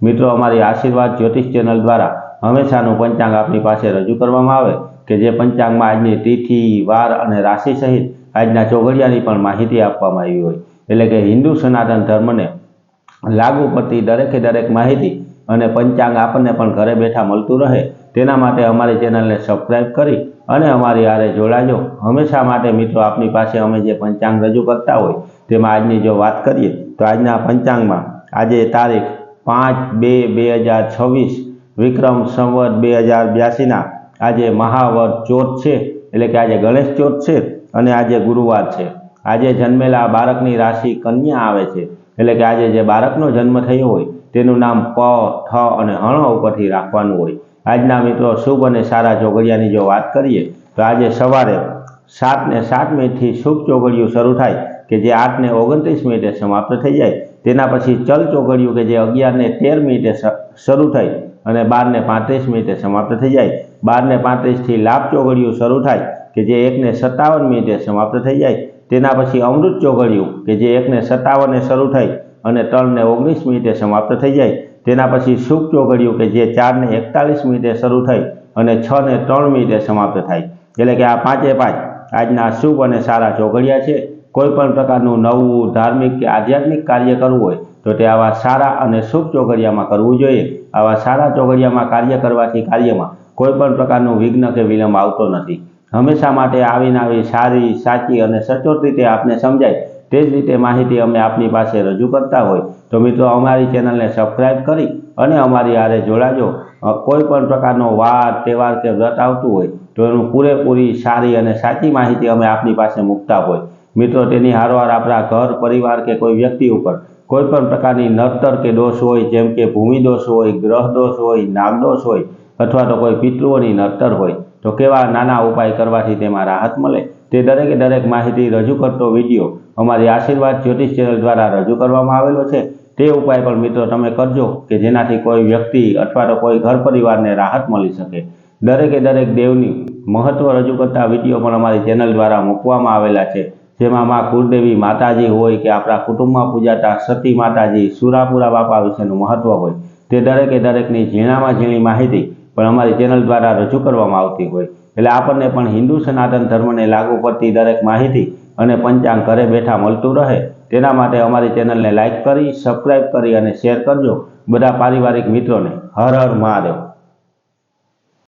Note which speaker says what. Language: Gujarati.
Speaker 1: મિત્રો, અમારી આશીર્વાદ જ્યોતિષ ચેનલ દ્વારા હંમેશાનું પંચાંગ આપની પાસે રજૂ કરવામાં આવે કે જે પંચાંગમાં આજની તિથિ, વાર અને રાશિ સહિત આજના ચોઘડિયાની પણ માહિતી આપવામાં આવી હોય. એટલે કે હિન્દુ સનાતન ધર્મને લાગુ પડતી દરેકે દરેક માહિતી અને પંચાંગ આપણને પણ ઘરે બેઠા મળતું રહે. તેના માટે અમારી ચેનલને સબસ્ક્રાઈબ કરી અને અમારી આરે જોડાજો. હંમેશા માટે મિત્રો, આપની પાસે અમે જે પંચાંગ રજૂ કરતા હોય, તેમાં આજની જો વાત કરીએ, તો આજના પંચાંગમાં આજે તારીખ પાંચ બે બે હજાર છવ્વીસ, વિક્રમ સંવત બે હજાર બ્યાસીના. આજે મહાવર ચોથ છે, એટલે કે આજે ગણેશ ચોથ છે અને આજે ગુરુવાર છે. આજે જન્મેલા બાળકની રાશિ કન્યા આવે છે, એટલે કે આજે જે બાળકનો જન્મ થયો હોય, તેનું નામ પ, ઠ અને હણ ઉપરથી રાખવાનું હોય. આજના મિત્રો, શુભ અને સારા ચોઘડિયાની જો વાત કરીએ, તો આજે સવારે સાત ને સાત મિનિટથી શુભ ચોઘડિયું શરૂ થાય, કે જે આઠ ને ઓગણત્રીસ મિનિટે સમાપ્ત થઈ જાય તેના પછી ચલ ચોઘડિયું કે જે અગિયારને તેર મિનિટે શરૂ થઈ અને બારને પાંત્રીસ મિનિટે સમાપ્ત થઈ જાય. બારને પાંત્રીસથી લાભ ચોઘડિયું શરૂ થાય કે જે એકને સત્તાવન મિનિટે સમાપ્ત થઈ જાય. તેના પછી અમૃત ચોઘડિયું કે જે એકને સત્તાવને શરૂ થઈ અને ત્રણને ઓગણીસ મિનિટે સમાપ્ત થઈ જાય. તેના પછી શુભ ચોઘડિયું કે જે ચારને એકતાલીસ મિનિટે શરૂ થઈ અને છને ત્રણ મિનિટે સમાપ્ત થાય. એટલે કે આ પાંચે પાંચ આજના શુભ અને સારા ચોઘડિયા છે. કોઈ પણ પ્રકારનું નવું ધાર્મિક કે આધ્યાત્મિક કાર્ય કરવું હોય, તો તે આવા સારા અને શુભ ચોઘડિયામાં કરવું જોઈએ. આવા સારા ચોઘડિયામાં કાર્ય કરવાથી કાર્યમાં કોઈ પણ પ્રકારનું વિઘ્ન કે વિલંબ આવતો નથી. હંમેશા માટે આવીને આવી સારી, સાચી અને સચોટ રીતે આપને સમજાય તે જ રીતે માહિતી અમે આપની પાસે રજૂ કરતા હોય. તો મિત્રો, અમારી ચેનલને સબસ્ક્રાઈબ કરી અને અમારી આરે જોડાજો. કોઈ પણ પ્રકારનો વાર, તહેવાર કે વ્રત આવતું હોય, તો એનું પૂરેપૂરી સારી અને સાચી માહિતી અમે આપની પાસે મૂકતા હોય. મિત્રો, તેની હારવાર આપણા ઘર, પરિવાર કે કોઈ વ્યક્તિ ઉપર કોઈ પણ પ્રકારની નડતર કે દોષ હોય, જેમ કે ભૂમિ દોષ હોય, ગ્રહ દોષ હોય નાગદોષ હોય, અથવા તો કોઈ પિતૃઓની નડતર હોય, તો કેવા નાના ઉપાય કરવાથી તેમાં રાહત મળે? તે દરેકે દરેક માહિતી રજૂ કરતો વીડિયો અમારી આશીર્વાદ જ્યોતિષ ચેનલ દ્વારા રજૂ કરવામાં આવેલો છે. તે ઉપાય પણ મિત્રો તમે કરજો કે જેનાથી કોઈ વ્યક્તિ અથવા તો કોઈ ઘર પરિવારને રાહત મળી શકે. દરેકે દરેક દેવની મહત્વ રજૂ કરતા વીડિયો પણ અમારી ચેનલ દ્વારા મૂકવામાં આવેલા છે. જેમાં મા કુળદેવી માતાજી હોય કે આપણા કુટુંબમાં પૂજાતા સતી માતાજી, સુરાપુરા બાપા વિશેનું મહત્વ હોય, તે દરેકે દરેકની ઝીણામાં ઝીણી માહિતી પણ અમારી ચેનલ દ્વારા રજૂ કરવામાં આવતી હોય. એટલે આપણને પણ હિન્દુ સનાતન ધર્મને લાગુ પડતી દરેક માહિતી અને પંચાંગ ઘરે બેઠા મળતું રહે, તેના માટે અમારી ચેનલને લાઇક કરી, સબસ્ક્રાઇબ કરી અને શેર કરજો. બધા પારિવારિક મિત્રોને હર હર મહાદેવ.